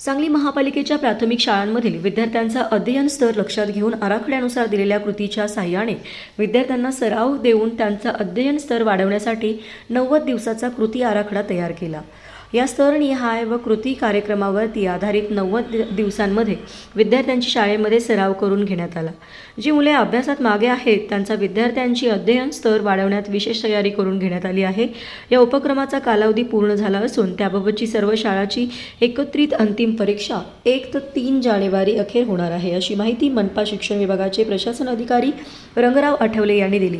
सांगली महापालिकेच्या प्राथमिक शाळांमधील विद्यार्थ्यांचा अध्ययन स्तर लक्षात घेऊन आराखड्यानुसार दिलेल्या कृतीच्या साह्याने विद्यार्थ्यांना सराव देऊन त्यांचा अध्ययन स्तर वाढवण्यासाठी नव्वद दिवसाचा कृती आराखडा तयार केला. या स्तरनिहाय व कृती कार्यक्रमावरती आधारित नव्वद दिवसांमध्ये विद्यार्थ्यांची शाळेमध्ये सराव करून घेण्यात आला. जी मुले अभ्यासात मागे आहेत त्यांचा विद्यार्थ्यांची अध्ययन स्तर वाढवण्यात विशेष तयारी करून घेण्यात आली आहे. या उपक्रमाचा कालावधी पूर्ण झाला असून त्याबाबतची सर्व शाळाची एकत्रित अंतिम परीक्षा एक ते तीन जानेवारी अखेर होणार आहे अशी माहिती मनपा शिक्षण विभागाचे प्रशासन अधिकारी रंगराव आठवले यांनी दिली.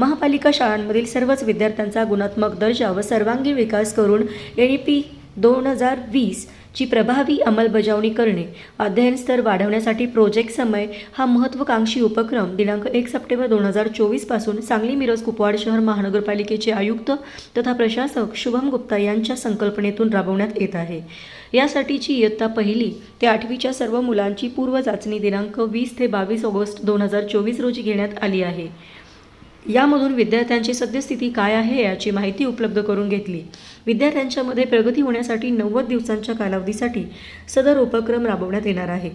महापालिका शाळांमधील सर्वच विद्यार्थ्यांचा गुणात्मक दर्जा व सर्वांगीण विकास करून एन पी दोन हजार वीस ची प्रभावी अंमलबजावणी करणे अध्ययन स्तर वाढवण्यासाठी प्रोजेक्ट समय हा महत्त्वाकांक्षी उपक्रम दिनांक एक सप्टेंबर दोन हजार चोवीसपासून सांगली मिरज कुपवाड शहर महानगरपालिकेचे आयुक्त तथा प्रशासक शुभम गुप्ता यांच्या संकल्पनेतून राबवण्यात येत आहे. यासाठीची इयत्ता पहिली ते आठवीच्या सर्व मुलांची पूर्व चाचणी दिनांक वीस ते बावीस ऑगस्ट दोन हजार चोवीस रोजी घेण्यात आली आहे. यामधून विद्यार्थ्यांची सद्यस्थिती काय आहे याची माहिती उपलब्ध करून घेतली. विद्यार्थ्यांच्यामध्ये प्रगती होण्यासाठी नव्वद दिवसांच्या कालावधीसाठी सदर उपक्रम राबवण्यात येणार आहे.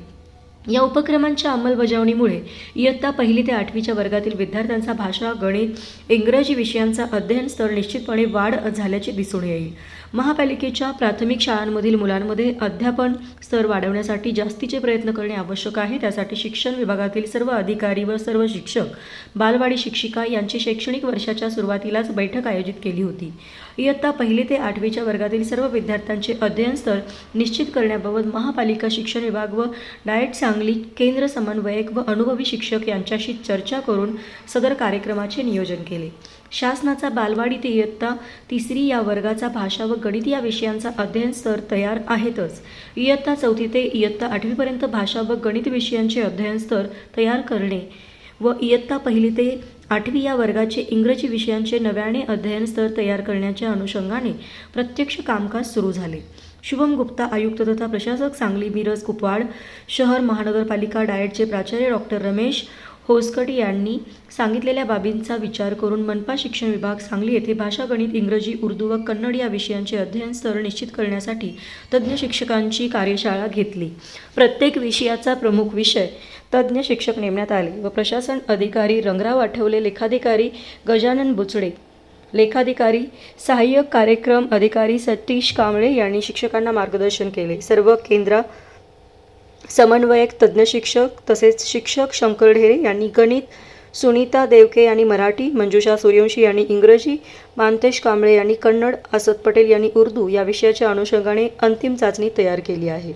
या उपक्रमांच्या अंमलबजावणीमुळे इयत्ता पहिली ते आठवीच्या वर्गातील विद्यार्थ्यांचा भाषा गणित इंग्रजी विषयांचा अध्ययन स्तर निश्चितपणे वाढ झाल्याचे दिसून येईल. महापालिकेच्या प्राथमिक शाळांमधील मुलांमध्ये अध्यापन स्तर वाढवण्यासाठी जास्तीचे प्रयत्न करणे आवश्यक आहे. त्यासाठी शिक्षण विभागातील सर्व अधिकारी व सर्व शिक्षक बालवाडी शिक्षिका यांची शैक्षणिक वर्षाच्या सुरुवातीलाच बैठक आयोजित केली होती. इयत्ता पहिली ते आठवीच्या वर्गातील सर्व विद्यार्थ्यांचे अध्ययन स्तर निश्चित करण्याबाबत महापालिका शिक्षण विभाग व डायट सांग सांगली केंद्र समन्वयक व अनुभवी शिक्षक यांच्याशी चर्चा करून सदर कार्यक्रमाचे नियोजन केले. शासनाचा बालवाडी ते इयत्ता तिसरी या वर्गाचा भाषा व गणित या विषयांचा अध्ययन स्तर तयार आहेतच. इयत्ता चौथी ते इयत्ता आठवीपर्यंत भाषा व गणित विषयांचे अध्ययन स्तर तयार करणे व इयत्ता पहिली ते आठवी या वर्गाचे इंग्रजी विषयांचे नव्याने अध्ययन स्तर तयार करण्याच्या अनुषंगाने प्रत्यक्ष कामकाज सुरू झाले. शुभम गुप्ता आयुक्त तथा प्रशासक सांगली मिरज कुपवाड शहर महानगरपालिका डाएटचे प्राचार्य डॉक्टर रमेश होसकट यांनी सांगितलेल्या बाबींचा विचार करून मनपा शिक्षण विभाग सांगली येथे भाषा गणित इंग्रजी उर्दू व कन्नड या विषयांचे अध्ययन स्तर निश्चित करण्यासाठी तज्ज्ञ शिक्षकांची कार्यशाळा घेतली. प्रत्येक विषयाचा प्रमुख विषय तज्ज्ञ शिक्षक नेमण्यात आले व प्रशासन अधिकारी रंगराव आठवले लेखाधिकारी गजानन बुचडे लेखाधिकारी सहाय्यक कार्यक्रम अधिकारी सतीश कांबळे यांनी शिक्षकांना मार्गदर्शन केले. सर्व केंद्र समन्वयक तज्ज्ञ शिक्षक तसेच शिक्षक शंकर ढेरे यांनी गणित सुनीता देवके यांनी मराठी मंजुषा सूर्यवंशी यांनी इंग्रजी मानतेश कांबळे यांनी कन्नड आसद पटेल यांनी उर्दू या विषयाच्या अनुषंगाने अंतिम चाचणी तयार केली आहे.